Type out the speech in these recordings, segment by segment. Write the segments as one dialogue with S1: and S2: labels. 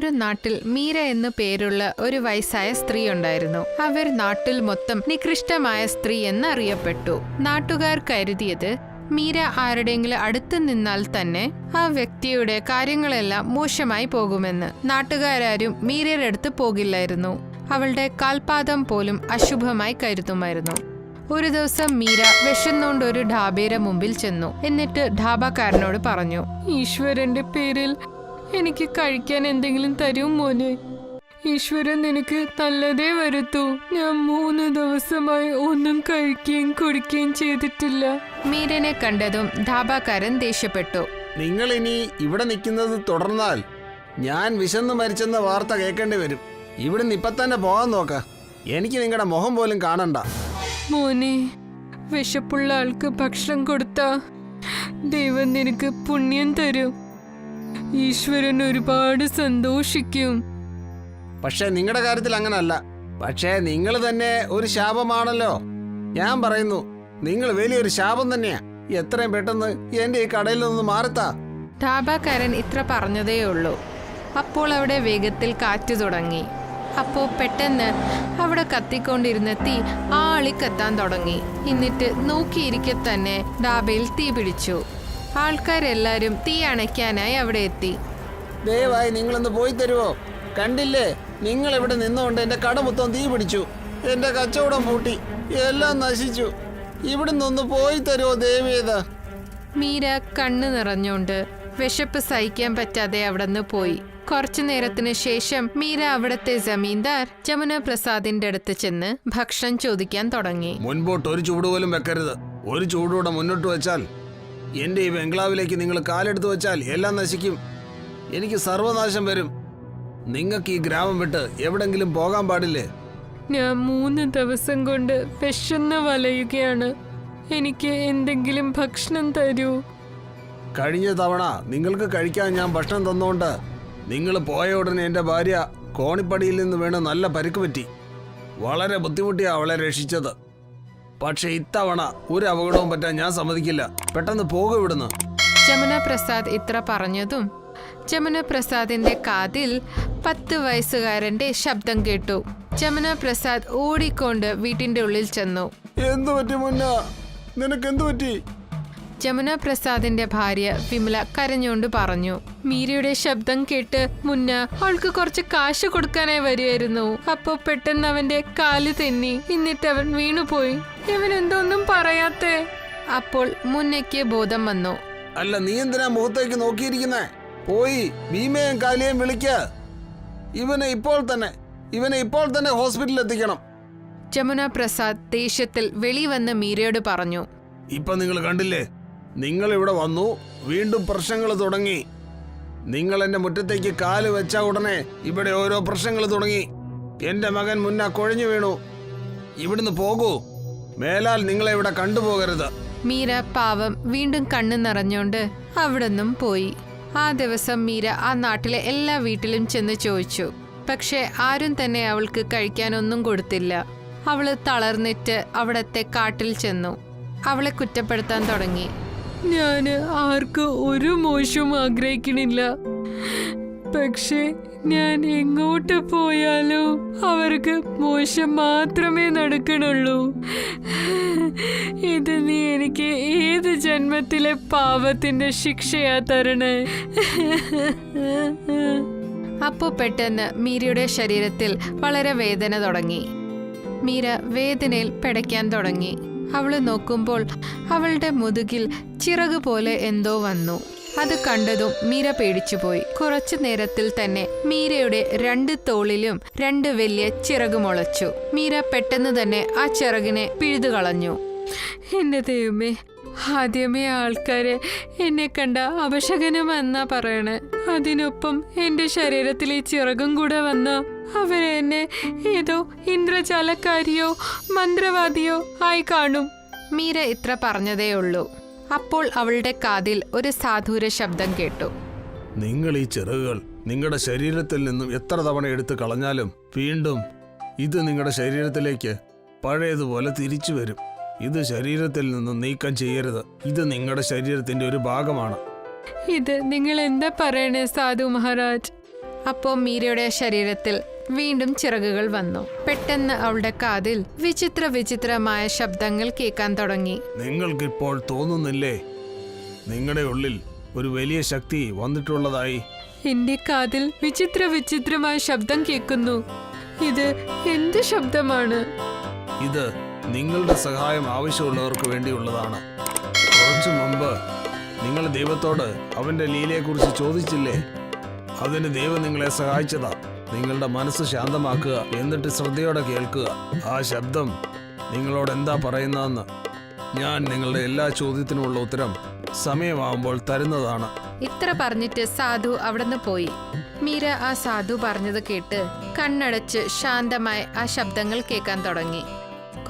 S1: ഒരു നാട്ടിൽ മീര എന്നു പേരുള്ള ഒരു വയസ്സായ സ്ത്രീ ഉണ്ടായിരുന്നു. അവർ നാട്ടിൽ മൊത്തം നികൃഷ്ടമായ സ്ത്രീ എന്നറിയപ്പെട്ടു. നാട്ടുകാർ കരുതിയത് മീര ആരുടെയെങ്കിലും അടുത്ത് നിന്നാൽ തന്നെ ആ വ്യക്തിയുടെ കാര്യങ്ങളെല്ലാം മോശമായി പോകുമെന്ന്. നാട്ടുകാരും മീരയുടെ അടുത്ത് പോകില്ലായിരുന്നു. അവളുടെ കാൽപാദം പോലും അശുഭമായി കരുതുമായിരുന്നു. ഒരു ദിവസം മീര വിശന്നുകൊണ്ട് ഒരു ഢാബയുടെ മുമ്പിൽ ചെന്നു. എന്നിട്ട് ഢാബക്കാരനോട് പറഞ്ഞു ഈശ്വരന്റെ പേരിൽ എനിക്ക് കഴിക്കാൻ എന്തെങ്കിലും തരും മോനെ. ഈശ്വരൻ നിനക്ക് നല്ലതേ വരുത്തൂ. ഞാൻ മൂന്ന് ദിവസമായി ഒന്നും കഴിക്കുകയും കുടിക്കുകയും ചെയ്തിട്ടില്ല. മീരനെ കണ്ടതും ധാബാക്കാരൻ ദേഷ്യപ്പെട്ടു.
S2: നിങ്ങൾ ഇനി ഇവിടെ നിൽക്കുന്നത് തുടർന്നാൽ ഞാൻ വിശന്ന് മരിച്ചെന്ന വാർത്ത കേൾക്കേണ്ടി വരും. ഇവിടുന്ന് ഇപ്പൊ തന്നെ പോകാൻ നോക്ക. എനിക്ക് നിങ്ങളുടെ മുഖം പോലും കാണണ്ട.
S1: മോനെ വിശപ്പുള്ള ആൾക്ക് ഭക്ഷണം കൊടുത്ത ദൈവം നിനക്ക് പുണ്യം തരും. ഈശ്വരൻ ഒരുപാട് സന്തോഷിക്കും.
S2: പക്ഷേ നിങ്ങളുടെ കാര്യത്തിൽ അങ്ങനല്ല. പക്ഷേ നിങ്ങൾ തന്നെ ഒരു ശാപമാണല്ലോ. ഞാൻ പറയുന്നു നിങ്ങൾ വലിയൊരു ശാപം തന്നെയാ. എത്രയും പെട്ടെന്ന് എന്റെ ഈ കടയിൽ നിന്ന് മാറത്താ.
S1: ധാബാക്കാരൻ ഇത്ര പറഞ്ഞതേ ഉള്ളൂ. അപ്പോൾ അവിടെ വേഗത്തിൽ കാറ്റ് തുടങ്ങി. അപ്പോൾ പെട്ടെന്ന് അവിടെ കത്തിക്കൊണ്ടിരുന്ന തീ ആളി കത്താൻ തുടങ്ങി. എന്നിട്ട് നോക്കിയിരിക്കെ തന്നെ ഡാബയിൽ തീ പിടിച്ചു ആൾക്കാരെല്ലാരും തീ അണയ്ക്കാനായി അവിടെ എത്തി.
S2: ദയവായി നിങ്ങളൊന്ന് പോയി തരുവോ? കണ്ടില്ലേ? നിങ്ങൾ ഇവിടെ നിന്നുകൊണ്ട് എന്റെ കട മൊത്തം തീ പിടിച്ചു. എന്റെ കച്ചവടം പൂട്ടി. എല്ലാം നശിച്ചു. ഇവിടുന്ന് ഒന്ന് പോയി തരുമോ ദേവിയത?
S1: മീര കണ്ണു നിറഞ്ഞുകൊണ്ട് വിശപ്പ് സഹിക്കാൻ പറ്റാതെ അവിടുന്ന് പോയി. കുറച്ചു നേരത്തിന് ശേഷം മീര അവിടത്തെ ജമീന്ദാർ ജമുന പ്രസാദിന്റെ അടുത്ത് ചെന്ന് ഭക്ഷണം ചോദിക്കാൻ തുടങ്ങി.
S2: മുൻപോട്ട് ഒരു ചൂട് പോലും വെക്കരുത്. ഒരു ചൂടൂടെ മുന്നോട്ട് വെച്ചാൽ എന്റെ ഈ ബംഗ്ലാവിലേക്ക് നിങ്ങൾ കാലെടുത്ത് വെച്ചാൽ എല്ലാം നശിക്കും. എനിക്ക് സർവനാശം വരും. നിങ്ങൾക്ക് ഈ ഗ്രാമം വിട്ട് എവിടെങ്കിലും പോകാൻ പാടില്ലേ?
S1: ഞാൻ മൂന്ന് ദിവസം കൊണ്ട് വിശന്ന് വലയുകയാണ്. എനിക്ക് എന്തെങ്കിലും ഭക്ഷണം തരൂ.
S2: കഴിഞ്ഞ തവണ നിങ്ങൾക്ക് കഴിക്കാൻ ഞാൻ ഭക്ഷണം തന്നുകൊണ്ട് നിങ്ങൾ പോയ ഉടനെ എന്റെ ഭാര്യ കോണിപ്പടിയിൽ നിന്ന് വേണം നല്ല പരിക്ക് പറ്റി. വളരെ ബുദ്ധിമുട്ടിയാണ് അവളെ രക്ഷിച്ചത്. പക്ഷെ ഇത്തവണ ഒരു അപകടവും പറ്റാൻ ഞാൻ സമ്മതിക്കില്ല. പെട്ടെന്ന് പോകും ഇവിടുന്ന്.
S1: ജമുന പ്രസാദ് ഇത്ര പറഞ്ഞതും ജമുന പ്രസാദിന്റെ കാതിൽ പത്ത് വയസ്സുകാരന്റെ ശബ്ദം കേട്ടു. ജമുന പ്രസാദ് ഓടിക്കൊണ്ട് വീട്ടിന്റെ ഉള്ളിൽ ചെന്നു.
S2: എന്തു പറ്റി മുന്ന? നിനക്ക് എന്തു പറ്റി?
S1: ജമുന പ്രസാദിന്റെ ഭാര്യ വിമല കരഞ്ഞുകൊണ്ട് പറഞ്ഞു മീരയുടെ ശബ്ദം കേട്ട് മുന്ന അവൾക്ക് കുറച്ച് കാശ് കൊടുക്കാനായി വരുമായിരുന്നു അപ്പോ പെട്ടെന്ന് അവന്റെ കാൽ തെന്നി. എന്നിട്ട് അവൻ വീണുപോയി. ഇവൻ എന്തൊന്നും പറയാത്തേ? അപ്പോൾ മുന്നയ്ക്ക് ബോധം വന്നു.
S2: അല്ല നീ എന്തിനാ മുഖത്തേക്ക് നോക്കിയിരിക്കുന്നേ? പോയി ഭീമയും കാലിയേയും വിളിക്ക. ഇവനെ ഇപ്പോൾ തന്നെ ഇവനെ ഇപ്പോൾ തന്നെ ഹോസ്പിറ്റലിൽ എത്തിക്കണം
S1: ജമുന പ്രസാദ് ദേഷ്യത്തിൽ വെളി വന്ന് മീരയോട് പറഞ്ഞു.
S2: ഇപ്പൊ നിങ്ങൾ കണ്ടില്ലേ? നിങ്ങൾ ഇവിടെ വന്നു വീണ്ടും പ്രശ്നങ്ങൾ തുടങ്ങി. നിങ്ങൾ എന്റെ മുറ്റത്തേക്ക് കാൽ വെച്ച ഉടനെ ഇവിടെ ഓരോ പ്രശ്നങ്ങൾ തുടങ്ങി. എന്റെ മകൻ മുന്ന കൊഴിഞ്ഞു വീണു. ഇവിടുന്ന് പോകൂ. മേലാൽ നിങ്ങളെ ഇവിടെ കണ്ടുപോകരുത്.
S1: മീര പാവം വീണ്ടും കണ്ണു നിറഞ്ഞോണ്ട് അവിടുന്നും പോയി. ആ ദിവസം മീര ആ നാട്ടിലെ എല്ലാ വീട്ടിലും ചെന്ന് ചോദിച്ചു. പക്ഷെ ആരും തന്നെ അവൾക്ക് കഴിക്കാനൊന്നും കൊടുത്തില്ല. അവൾ തളർന്നിട്ട് അവിടത്തെ കാട്ടിൽ ചെന്നു. അവളെ കുറ്റപ്പെടുത്താൻ തുടങ്ങി. ഞാൻ ആർക്ക് ഒരു മോശവും ആഗ്രഹിക്കണില്ല. പക്ഷേ ഞാൻ എങ്ങോട്ട് പോയാലോ അവർക്ക് മോശം മാത്രമേ നടക്കണുള്ളൂ. ഇത് നീ എനിക്ക് ഏത് ജന്മത്തിലെ പാപത്തിന്റെ ശിക്ഷയാ തരണേ? അപ്പോ പെട്ടെന്ന് മീരയുടെ ശരീരത്തിൽ വളരെ വേദന തുടങ്ങി. മീര വേദനയിൽ പിടയ്ക്കാൻ തുടങ്ങി. അവൾ നോക്കുമ്പോൾ അവളുടെ മുതുകിൽ ചിറക് പോലെ എന്തോ വന്നു. അത് കണ്ടതും മീര പേടിച്ചുപോയി. കുറച്ചു നേരത്തിൽ തന്നെ മീരയുടെ രണ്ട് തോളിലും രണ്ട് വലിയ ചിറക് മുളച്ചു മീര പെട്ടെന്ന് തന്നെ ആ ചിറകിനെ പിഴുതു കളഞ്ഞു എന്റെ ദൈവമേ ആദ്യമേ ആൾക്കാര് എന്നെ കണ്ട അപശകനമെന്നാ പറയണേ. അതിനൊപ്പം എന്റെ ശരീരത്തിൽ ഈ ചിറകും കൂടെ വന്ന അവരെന്നെ ഏതോ ഇന്ദ്രജാലക്കാരിയോ മന്ത്രവാദിയോ ആയി കാണും. മീര ഇത്ര പറഞ്ഞതേ ഉള്ളൂ അപ്പോൾ അവളുടെ കാതിൽ ഒരു സാധൂര ശബ്ദം കേട്ടു.
S2: നിങ്ങൾ ഈ ചിറകുകൾ നിങ്ങളുടെ ശരീരത്തിൽ നിന്നും എത്ര തവണ എടുത്തു കളഞ്ഞാലും വീണ്ടും ഇത് നിങ്ങളുടെ ശരീരത്തിലേക്ക് പഴയതുപോലെ തിരിച്ചു വരും. ഇത് ശരീരത്തിൽ നിന്നും നീക്കം ചെയ്യരുത്. ഇത് നിങ്ങളുടെ ശരീരത്തിന്റെ ഒരു ഭാഗമാണ്.
S1: ഇത് നിങ്ങൾ എന്താ പറയണേ സാധു മഹാരാജ്? അപ്പോൾ മീരയുടെ ശരീരത്തിൽ വീണ്ടും ചിറകുകൾ വന്നു. പെട്ടെന്ന് അവളുടെ കാതിൽ വിചിത്ര വിചിത്രമായ ശബ്ദങ്ങൾ കേൾക്കാൻ തുടങ്ങി.
S2: നിങ്ങൾക്ക് ഇപ്പോൾ തോന്നുന്നില്ലേ? നിങ്ങളുടെ ഉള്ളിൽ ഒരു വലിയ ശക്തി വന്നിട്ടുള്ളതായി.
S1: എന്റെ കാതിൽ വിചിത്ര വിചിത്രമായ ശബ്ദം കേൾക്കുന്നു. ഇത് എന്ത് ശബ്ദമാണ്?
S2: ഇത് നിങ്ങളുടെ സഹായം ആവശ്യമുള്ളവർക്ക് വേണ്ടിയുള്ളതാണ്. കുറച്ചു മുമ്പ് നിങ്ങൾ ദൈവത്തോട് അവന്റെ ലീലയെക്കുറിച്ച് ചോദിച്ചില്ലേ? അതിന് ദൈവം നിങ്ങളെ സഹായിച്ചതാ. നിങ്ങളുടെ മനസ്സ് ശാന്തമാക്കുക എന്നിട്ട് ശ്രദ്ധയോടെ കേൾക്കുക. ആ ശബ്ദം നിങ്ങളോട് എന്താ പറയുന്നതെന്ന് ഞാൻ നിങ്ങളുടെ എല്ലാ ചോദ്യത്തിനുമുള്ള ഉത്തരം സമയമാകുമ്പോൾ തരുന്നതാണ്.
S1: ഇത്ര പറഞ്ഞിട്ട് സാധു അവിടുന്ന് പോയി. മീര ആ സാധു പറഞ്ഞത് കേട്ട് കണ്ണടച്ച് ശാന്തമായി ആ ശബ്ദങ്ങൾ കേൾക്കാൻ തുടങ്ങി.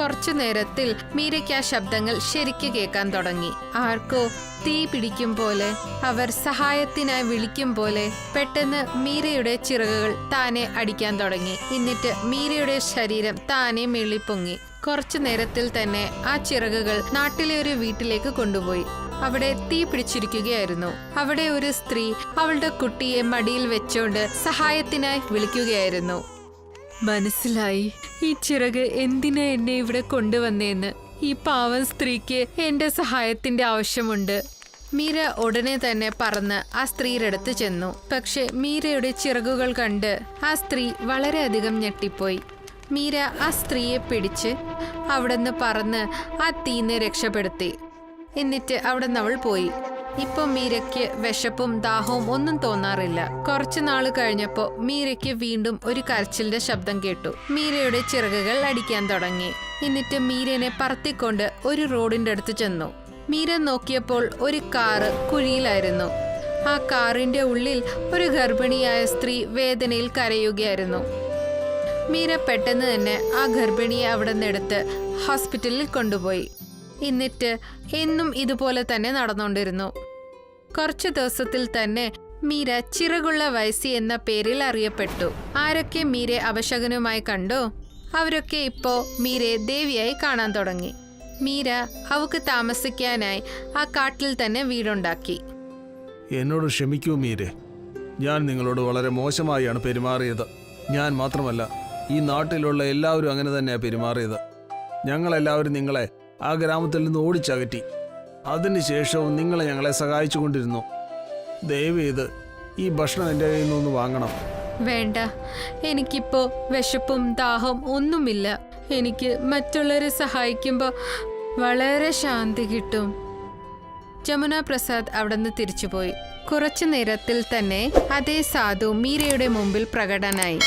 S1: കുറച്ചു നേരത്തിൽ മീരയ്ക്ക് ആ ശബ്ദങ്ങൾ ശരിക്ക് കേൾക്കാൻ തുടങ്ങി. ആർക്കോ തീ പിടിക്കും പോലെ അവർ സഹായത്തിനായി വിളിക്കും പോലെ പെട്ടെന്ന് മീരയുടെ ചിറകുകൾ താനെ അടിക്കാൻ തുടങ്ങി. എന്നിട്ട് മീരയുടെ ശരീരം താനെ മെളിപ്പൊങ്ങി. കുറച്ചു നേരത്തിൽ തന്നെ ആ ചിറകുകൾ നാട്ടിലെ ഒരു വീട്ടിലേക്ക് കൊണ്ടുപോയി. അവിടെ തീ പിടിച്ചിരിക്കുകയായിരുന്നു. അവിടെ ഒരു സ്ത്രീ അവളുടെ കുട്ടിയെ മടിയിൽ വെച്ചോണ്ട് സഹായത്തിനായി വിളിക്കുകയായിരുന്നു. മനസ്സിലായി. ഈ ചിറക് എന്തിനാ എന്നെ ഇവിടെ കൊണ്ടുവന്നേന്ന്? ഈ പാവം സ്ത്രീക്ക് എന്റെ സഹായത്തിന്റെ ആവശ്യമുണ്ട്. മീര ഉടനെ തന്നെ പറന്ന് ആ സ്ത്രീയുടെ അടുത്ത് ചെന്നു. പക്ഷെ മീരയുടെ ചിറകുകൾ കണ്ട് ആ സ്ത്രീ വളരെയധികം ഞെട്ടിപ്പോയി. മീര ആ സ്ത്രീയെ പിടിച്ച് അവിടുന്ന് പറന്ന് ആ തീനെ രക്ഷപ്പെടുത്തി. എന്നിട്ട് അവിടുന്ന് അവൾ പോയി. ഇപ്പൊ മീരയ്ക്ക് വിശപ്പും ദാഹവും ഒന്നും തോന്നാറില്ല. കുറച്ചു നാൾ കഴിഞ്ഞപ്പോ മീരയ്ക്ക് വീണ്ടും ഒരു കരച്ചിലിന്റെ ശബ്ദം കേട്ടു. മീരയുടെ ചിറകുകൾ അടിക്കാൻ തുടങ്ങി. എന്നിട്ട് മീരനെ പറത്തിക്കൊണ്ട് ഒരു റോഡിന്റെ അടുത്ത് ചെന്നു. മീര നോക്കിയപ്പോൾ ഒരു കാറ് കുഴിയിലായിരുന്നു. ആ കാറിന്റെ ഉള്ളിൽ ഒരു ഗർഭിണിയായ സ്ത്രീ വേദനയിൽ കരയുകയായിരുന്നു. മീര പെട്ടെന്ന് തന്നെ ആ ഗർഭിണിയെ അവിടെ നിന്നെടുത്ത് ഹോസ്പിറ്റലിൽ കൊണ്ടുപോയി. എന്നിട്ട് എന്നും ഇതുപോലെ തന്നെ നടന്നുകൊണ്ടിരുന്നു. കുറച്ചു ദിവസത്തിൽ തന്നെ മീര ചിറകുള്ള വയസ്സി എന്ന പേരിൽ അറിയപ്പെട്ടു. ആരൊക്കെ മീരെ അപശകനുമായി കണ്ടോ? അവരൊക്കെ ഇപ്പോ മീരെ ദേവിയായി കാണാൻ തുടങ്ങി. മീര അവക്ക് താമസിക്കാനായി ആ കാട്ടിൽ തന്നെ വീടുണ്ടാക്കി.
S2: എന്നോട് ക്ഷമിക്കൂ മീരെ. ഞാൻ നിങ്ങളോട് വളരെ മോശമായാണ് പെരുമാറിയത്. ഞാൻ മാത്രമല്ല ഈ നാട്ടിലുള്ള എല്ലാവരും അങ്ങനെ തന്നെയാണ് പെരുമാറിയത്. ഞങ്ങളെല്ലാവരും നിങ്ങളെ ആ ഗ്രാമത്തിൽ നിന്ന് ഓടിച്ചകറ്റി. അതിനുശേഷവും നിങ്ങൾ ഞങ്ങളെ സഹായിച്ചുകൊണ്ടിരുന്നു. ദയവ് ചെയ്ത് ഈ ഭക്ഷണം എന്റെ കയ്യിൽ നിന്നൊന്ന് വാങ്ങണം.
S1: വേണ്ട. എനിക്കിപ്പോ വിശപ്പും ദാഹവും ഒന്നുമില്ല. എനിക്ക് മറ്റുള്ളവരെ സഹായിക്കുമ്പോൾ വളരെ ശാന്തി കിട്ടും. ജമുന പ്രസാദ് അവിടുന്ന് തിരിച്ചുപോയി. കുറച്ചു നേരത്തിൽ തന്നെ അതേ സാധു മീരയുടെ മുമ്പിൽ പ്രകടനായി.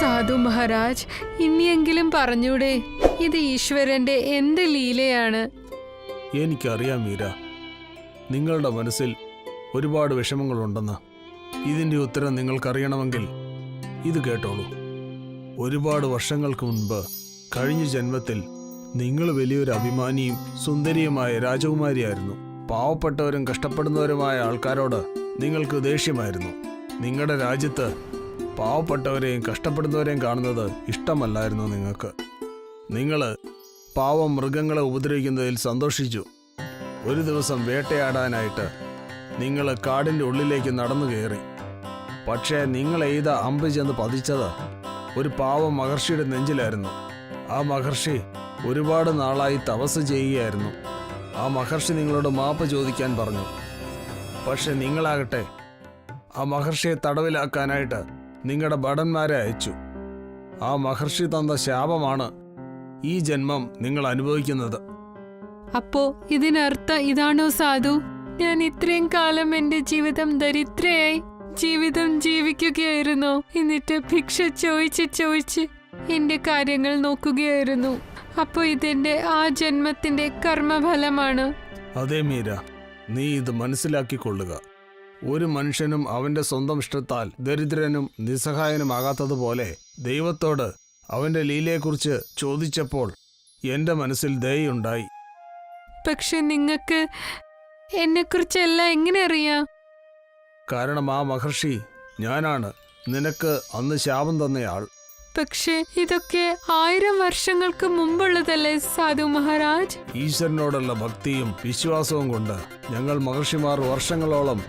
S1: സാധു മഹാരാജ് ഇനിയെങ്കിലും പറഞ്ഞൂടെ ഇത് ഈശ്വരന്റെ എന്ത് ലീലയാണ്?
S2: എനിക്കറിയാം മീര. നിങ്ങളുടെ മനസ്സിൽ ഒരുപാട് വിഷമങ്ങളുണ്ടെന്ന്. ഇതിന്റെ ഉത്തരം നിങ്ങൾക്കറിയണമെങ്കിൽ ഇത് കേട്ടോളൂ. ഒരുപാട് വർഷങ്ങൾക്ക് മുൻപ് കഴിഞ്ഞ ജന്മത്തിൽ നിങ്ങൾ വലിയൊരു അഭിമാനിയും സുന്ദരിയുമായ രാജകുമാരിയായിരുന്നു. പാവപ്പെട്ടവരും കഷ്ടപ്പെടുന്നവരുമായ ആൾക്കാരോട് നിങ്ങൾക്ക് ദേഷ്യമായിരുന്നു. നിങ്ങളുടെ രാജ്യത്ത് പാവപ്പെട്ടവരെയും കഷ്ടപ്പെടുന്നവരെയും കാണുന്നത് ഇഷ്ടമല്ലായിരുന്നു നിങ്ങൾക്ക്. നിങ്ങൾ പാവം മൃഗങ്ങളെ ഉപദ്രവിക്കുന്നതിൽ സന്തോഷിച്ചു. ഒരു ദിവസം വേട്ടയാടാനായിട്ട് നിങ്ങൾ കാടിന്റെ ഉള്ളിലേക്ക് നടന്നു കയറി. പക്ഷേ നിങ്ങൾ എയ്ത അമ്പ് ചെന്ന് പതിച്ചത് ഒരു പാവം മഹർഷിയുടെ നെഞ്ചിലായിരുന്നു. ആ മഹർഷി ഒരുപാട് നാളായി തപസ് ചെയ്യുകയായിരുന്നു. ആ മഹർഷി നിങ്ങളോട് മാപ്പ് ചോദിക്കാൻ പറഞ്ഞു. പക്ഷെ നിങ്ങളാകട്ടെ ആ മഹർഷിയെ തടവിലാക്കാനായിട്ട് നിങ്ങളുടെ ഭടന്മാരെ അയച്ചു. ആ മഹർഷി തന്ന ശാപമാണ് ഈ ജന്മം നിങ്ങൾ അനുഭവിക്കുന്നത്.
S1: അപ്പോ ഇതിനർത്ഥം ഇതാണോ സാധു? ഞാൻ ഇത്രയും കാലം എന്റെ ജീവിതം ദരിദ്രയായി ജീവിതം ജീവിക്കുകയായിരുന്നു. എന്നിട്ട് ഭിക്ഷ ചോദിച്ച് ചോദിച്ച് എന്റെ കാര്യങ്ങൾ നോക്കുകയായിരുന്നു. അപ്പോ ഇതെന്റെ ആ ജന്മത്തിന്റെ കർമ്മഫലമാണ്.
S2: അതെ മീര നീ ഇത് മനസ്സിലാക്കിക്കൊള്ളുക. ഒരു മനുഷ്യനും അവന്റെ സ്വന്തം ഇഷ്ടത്താൽ ദരിദ്രനും നിസ്സഹായനുമാകാത്തതുപോലെ ദൈവത്തോട് അവന്റെ ലീലയെക്കുറിച്ച് ചോദിച്ചപ്പോൾ എന്റെ മനസ്സിൽ ദയുണ്ടായി
S1: പക്ഷെ നിങ്ങൾക്ക് എന്നെക്കുറിച്ചെല്ലാം എങ്ങനെ അറിയാം?
S2: കാരണം ആ മഹർഷി ഞാനാണ്. നിനക്ക് അന്ന് ശാപം തന്നയാൾ.
S1: പക്ഷേ ഇതൊക്കെ ആയിരം വർഷങ്ങൾക്ക് മുമ്പുള്ളതല്ലേ സാധു മഹാരാജ്?
S2: ഈശ്വരനോടുള്ള ഭക്തിയും വിശ്വാസവും കൊണ്ട് ഞങ്ങൾ മഹർഷിമാർ വർഷങ്ങളോളം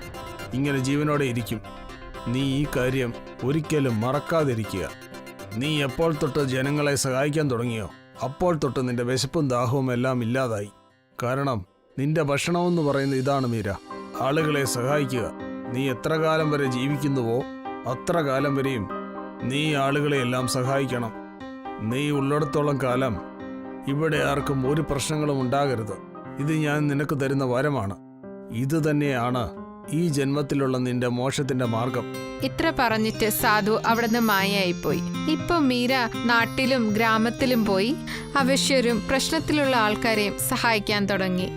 S2: ഇങ്ങനെ ജീവനോടെ ഇരിക്കും. നീ ഈ കാര്യം ഒരിക്കലും മറക്കാതിരിക്കുക. നീ എപ്പോൾ തൊട്ട് ജനങ്ങളെ സഹായിക്കാൻ തുടങ്ങിയോ? അപ്പോൾ തൊട്ട് നിന്റെ വിശപ്പും ദാഹവും എല്ലാം ഇല്ലാതായി. കാരണം നിന്റെ ഭക്ഷണമെന്ന് പറയുന്നത് ഇതാണ് മീര. ആളുകളെ സഹായിക്കുക. നീ എത്ര കാലം വരെ ജീവിക്കുന്നുവോ അത്ര കാലം വരെയും നീ ആളുകളെ എല്ലാം സഹായിക്കണം. നീ ഉള്ളിടത്തോളം കാലം ഇവിടെ ആർക്കും ഒരു പ്രശ്നങ്ങളും ഉണ്ടാകരുത്. ഇത് ഞാൻ നിനക്ക് തരുന്ന വരമാണ്. ഇത് തന്നെയാണ് ഈ ജന്മത്തിലുള്ള നിന്റെ മോശത്തിന്റെ മാർഗം.
S1: ഇത്ര പറഞ്ഞിട്ട് സാധു അവിടുന്ന് മായയായിപ്പോയി. ഇപ്പൊ മീര നാട്ടിലും ഗ്രാമത്തിലും പോയി അവശ്യരും പ്രശ്നത്തിലുള്ള ആൾക്കാരെയും സഹായിക്കാൻ തുടങ്ങി.